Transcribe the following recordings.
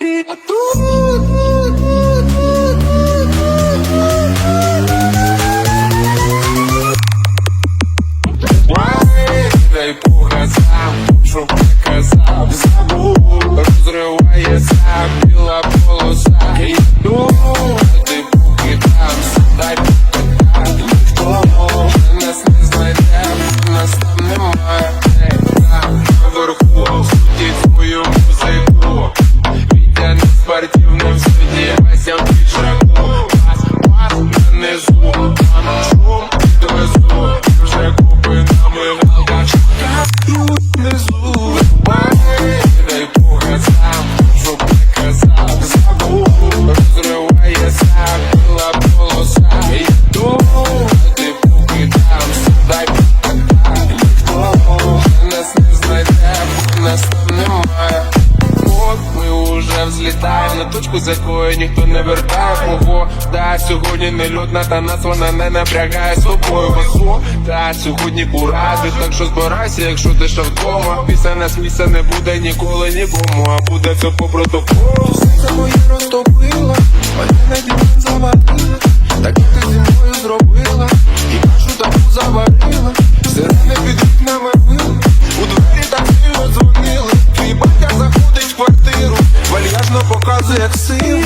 É tudo. став на точку з якої ніхто не вертає мого. Та сьогодні не льотна, та нас вона не напрягає з тобою. Васо, та сьогодні куражі, так що збирайся, якщо ти ще вдома. Після нас місця не буде ніколи нікому, а буде все по протоколу. Серце моє розтопило, моя надію завалила, так як ти зі мною зробила, і кажу таку ну, завалила як сил.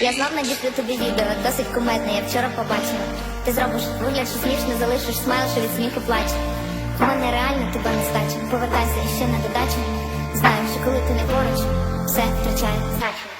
Я знов надішлю тобі відео, досить куметне, я вчора побачила. Ти зробиш вигляд, що смішно залишиш смайл, що від сміху плаче. У мене реально тебе не стачить. Повертайся ще на додачу. Знаю, що коли ти не поруч, все втрачає значення.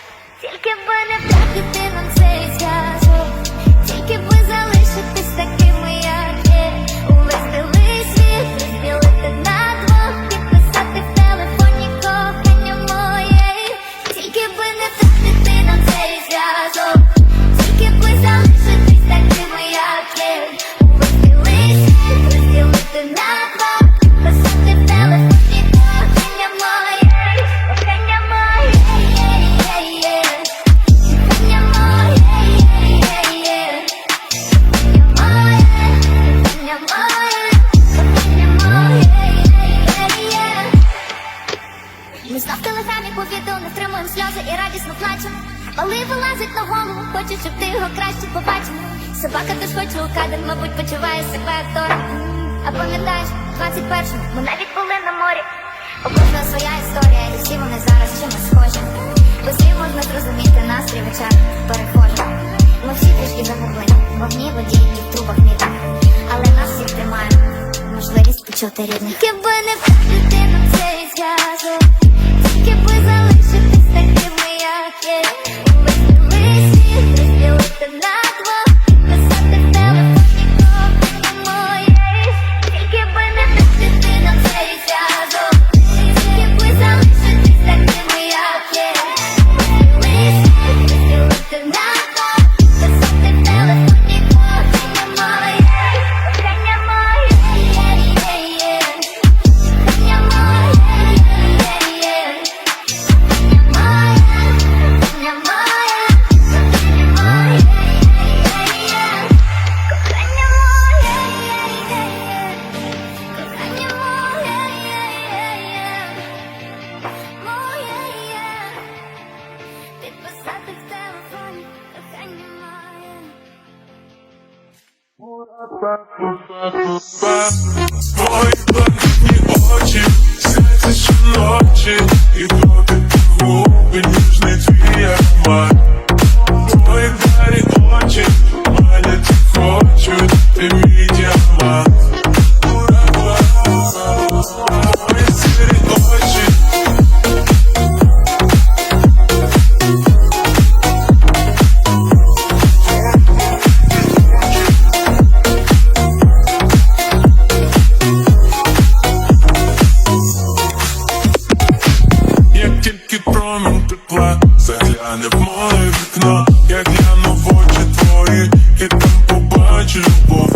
сльози і радісно плаче, Малий вилазить на голову, хочу, щоб ти його краще побачив. Собака теж хоче у кадр, мабуть, почуває себе актором. А пам'ятаєш, 21-му ми навіть були на морі. У своя історія, і всі вони зараз чимось схожі. Бо слів можна зрозуміти настрій вечер перехожих. Ми всі трішки загубли, вогні, воді і в трубах міта. Але нас всіх тримає можливість почути рідних. Тільки би не людину цей зв'язок, тільки би за. what? вікно, я гляну в очі твої, і там побачу любов.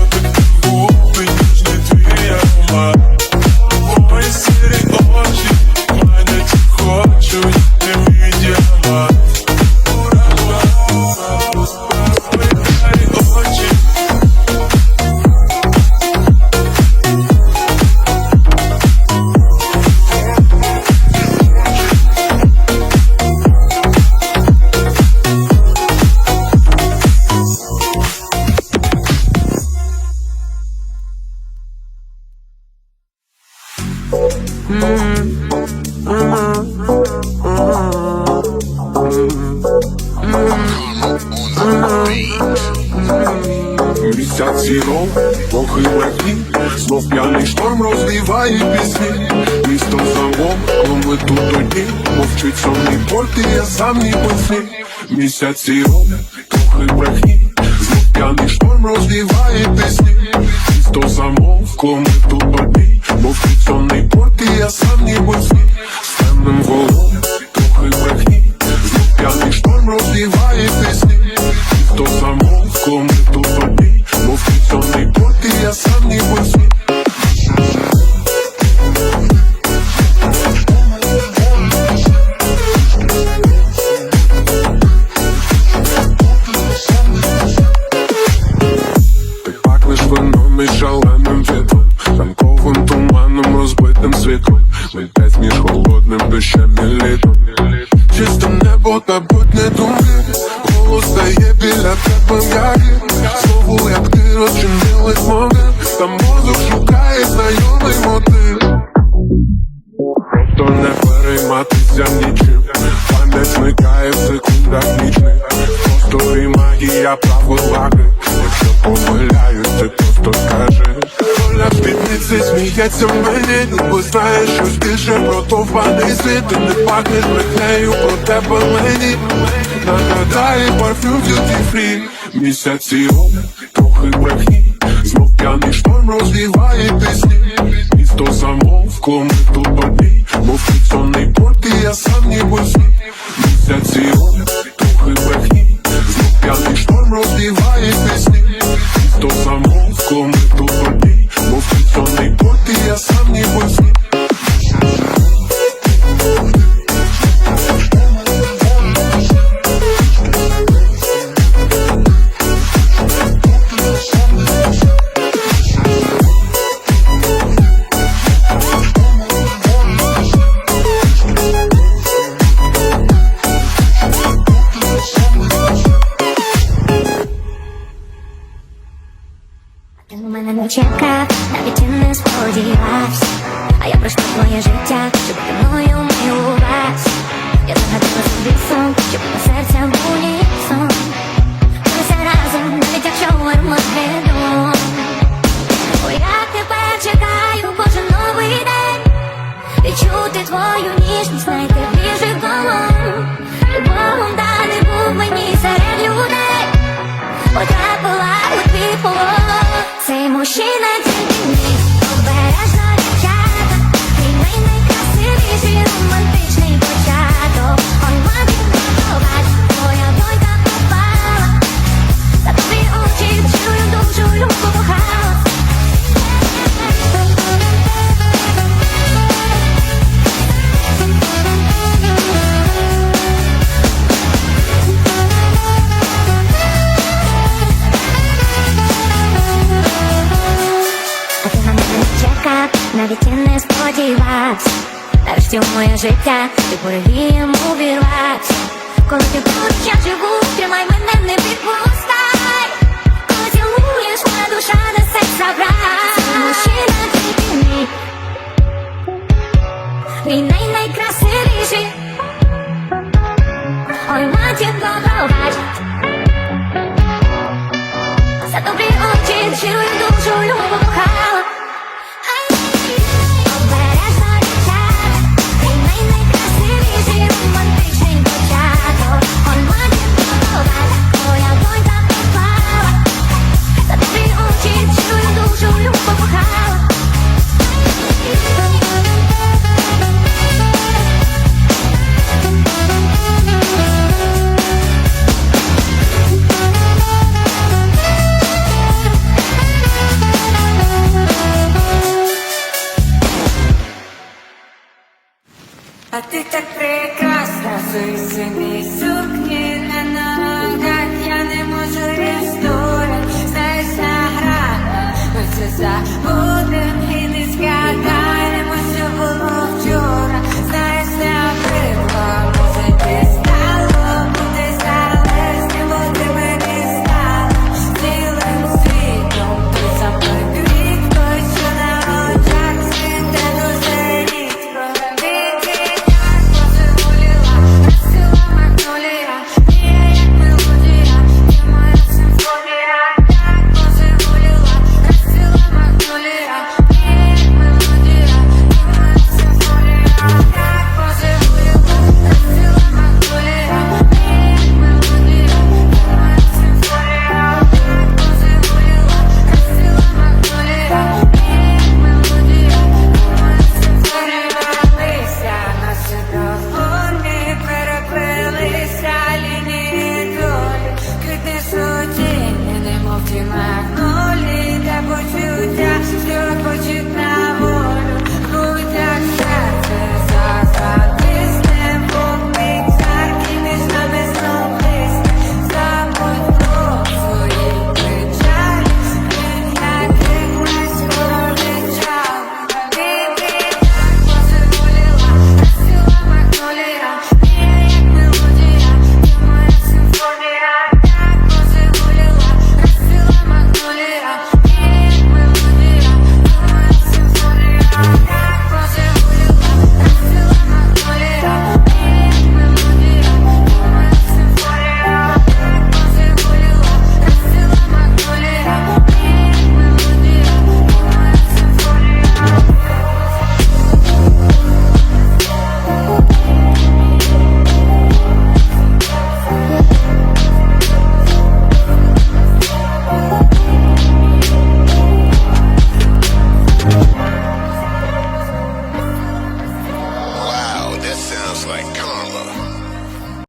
коли тут тоді мовчить сонний порт, і я сам ніби сни Місяці роблять трохи брехні, знов п'яний шторм роздіває пісні. Місто замовкло, ми тут одні, мовчить сонний порт, і я сам не сні з волом. Просто не перейматися нічим. Пам'ять зникає в секундах нічних Просто і магія правила гри Якщо помиляюсь, ти просто скажи. Доля в спідниці сміється мені. Бо знаєш щось більше про товпаний світ. Ти не пахнеш брехнею про тебе мені. Нагадає парфюм duty free. Місяці роблять трохи брехні. Знов п'яний шторм розліває пісні. Місто замовкло, ми тут одні чекав, навіть і не сподівався А я пройшла твоє життя, щоб ти мною милувався Я загадала собі сон, щоб на серця в унісон Ми разом, навіть якщо армагеддон Бо я тебе чекаю кожен новий день Відчути твою ніжність, знайти ближче долон Любовом даний був мені серед людей Потрапила у твій полон Цей мужчина В моє життя. Ти порвієм увірвався Коли ти поруч, я живу, тримай мене, не відпускай. Коли цілуєш, моя душа несе забрать мужчина тільки мій Твій най найкрасивіший Ой, матір добровать